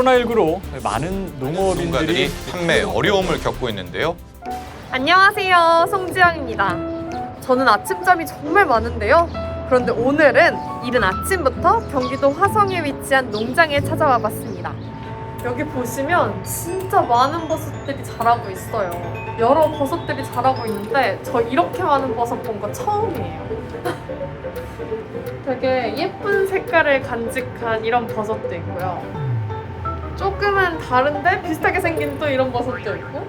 코로나19로 많은 농업인들이 농가들이 판매 어려움을 겪고 있는데요. 안녕하세요. 송지영입니다. 저는 아침잠이 정말 많은데요. 그런데 오늘은 이른 아침부터 경기도 화성에 위치한 농장에 찾아와 봤습니다. 여기 보시면 진짜 많은 버섯들이 자라고 있어요. 여러 버섯들이 자라고 있는데 저 이렇게 많은 버섯 본 거 처음이에요. 되게 예쁜 색깔을 간직한 이런 버섯도 있고요. 조금은 다른데 비슷하게 생긴 또 이런 버섯도 있고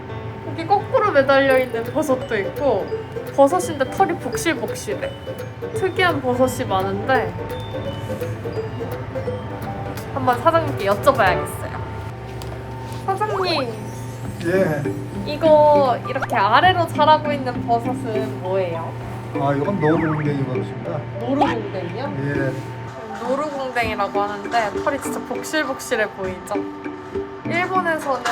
여기 거꾸로 매달려 있는 버섯도 있고 버섯인데 털이 복실복실해. 특이한 버섯이 많은데 한번 사장님께 여쭤봐야겠어요. 사장님, 예. 이거 이렇게 아래로 자라고 있는 버섯은 뭐예요? 아, 이건 노루궁뎅이 버섯입니다. 노루궁뎅이요? 예. 노루궁뎅이라고 하는데 털이 진짜 복실복실해 보이죠? 일본에서는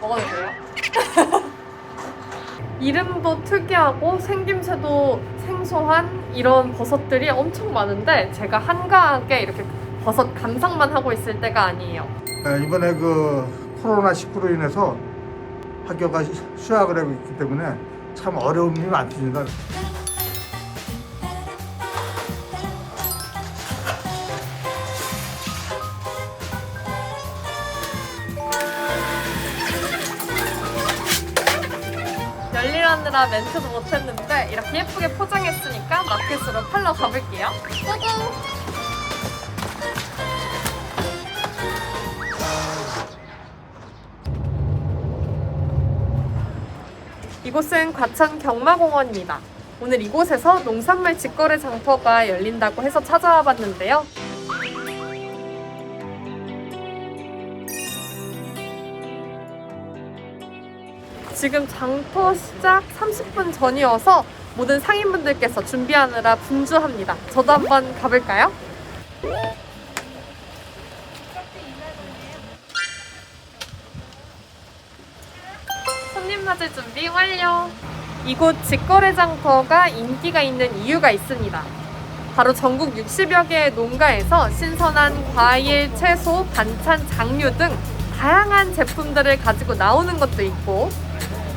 먹어도 돼요? 이름도 특이하고 생김새도 생소한 이런 버섯들이 엄청 많은데 제가 한가하게 이렇게 버섯 감상만 하고 있을 때가 아니에요. 예, 이번에 그 코로나 19로 인해서 학교가 시- 휴학을 하고 있기 때문에 참 어려움이 많습니다. 열일하느라 멘트도 못했는데 이렇게 예쁘게 포장했으니까 마켓으로 팔러 가볼게요. 고고! 이곳은 과천 경마공원입니다. 오늘 이곳에서 농산물 직거래 장터가 열린다고 해서 찾아와 봤는데요. 지금 장터 시작 30분 전이어서 모든 상인분들께서 준비하느라 분주합니다. 저도 한번 가볼까요? 손님 맞을 준비 완료. 이곳 직거래 장터가 인기가 있는 이유가 있습니다. 바로 전국 60여 개의 농가에서 신선한 과일, 채소, 반찬, 장류 등 다양한 제품들을 가지고 나오는 것도 있고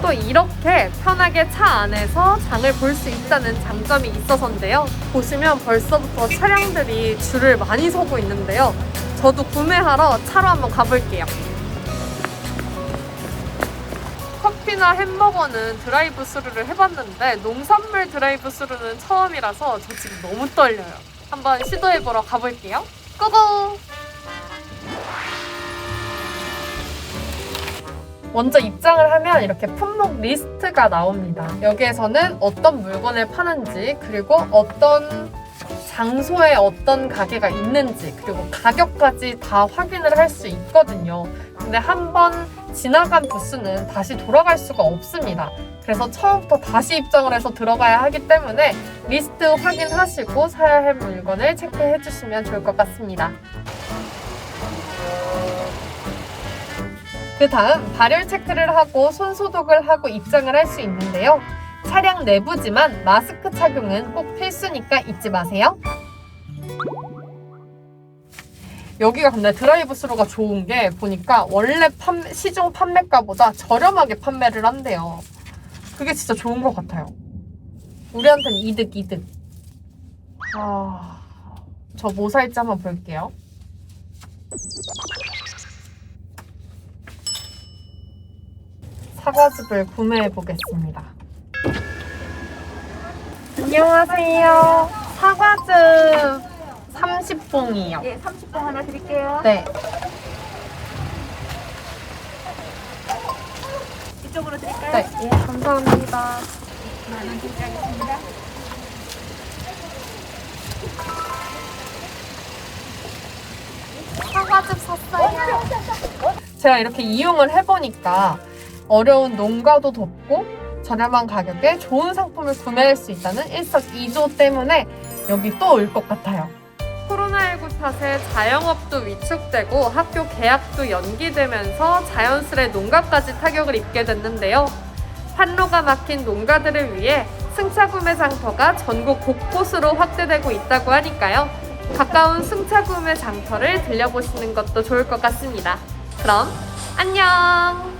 또 이렇게 편하게 차 안에서 장을 볼 수 있다는 장점이 있어서인데요. 보시면 벌써부터 차량들이 줄을 많이 서고 있는데요. 저도 구매하러 차로 한번 가볼게요. 커피나 햄버거는 드라이브 스루를 해봤는데 농산물 드라이브 스루는 처음이라서 저 지금 너무 떨려요. 한번 시도해보러 가볼게요. 고고! 먼저 입장을 하면 이렇게 품목 리스트가 나옵니다. 여기에서는 어떤 물건을 파는지, 그리고 어떤 장소에 어떤 가게가 있는지, 그리고 가격까지 다 확인을 할 수 있거든요. 근데 한 번 지나간 부스는 다시 돌아갈 수가 없습니다. 그래서 처음부터 다시 입장을 해서 들어가야 하기 때문에 리스트 확인하시고 사야 할 물건을 체크해 주시면 좋을 것 같습니다. 그 다음 발열 체크를 하고 손 소독을 하고 입장을 할 수 있는데요. 차량 내부지만 마스크 착용은 꼭 필수니까 잊지 마세요. 여기가 근데 드라이브 스루가 좋은 게 보니까 원래 판- 시중 판매가보다 저렴하게 판매를 한대요. 그게 진짜 좋은 것 같아요. 우리한테는 이득 이득. 아, 저 뭐 살지 한번 볼게요. 사과즙을 구매해 보겠습니다. 안녕하세요. 사과즙 30봉이요. 예, 30분 하나 드릴게요. 네. 이쪽으로 드릴까요? 네. 예, 감사합니다. 만원 드리겠습니다. 사과즙 샀어요. 제가 이렇게 이용을 해보니까 어려운 농가도 돕고 저렴한 가격에 좋은 상품을 구매할 수 있다는 일석이조 때문에 여기 또 올 것 같아요. 코로나19 탓에 자영업도 위축되고 학교 개학도 연기되면서 자연스레 농가까지 타격을 입게 됐는데요. 판로가 막힌 농가들을 위해 승차 구매 장터가 전국 곳곳으로 확대되고 있다고 하니까요. 가까운 승차 구매 장터를 들려보시는 것도 좋을 것 같습니다. 그럼 안녕!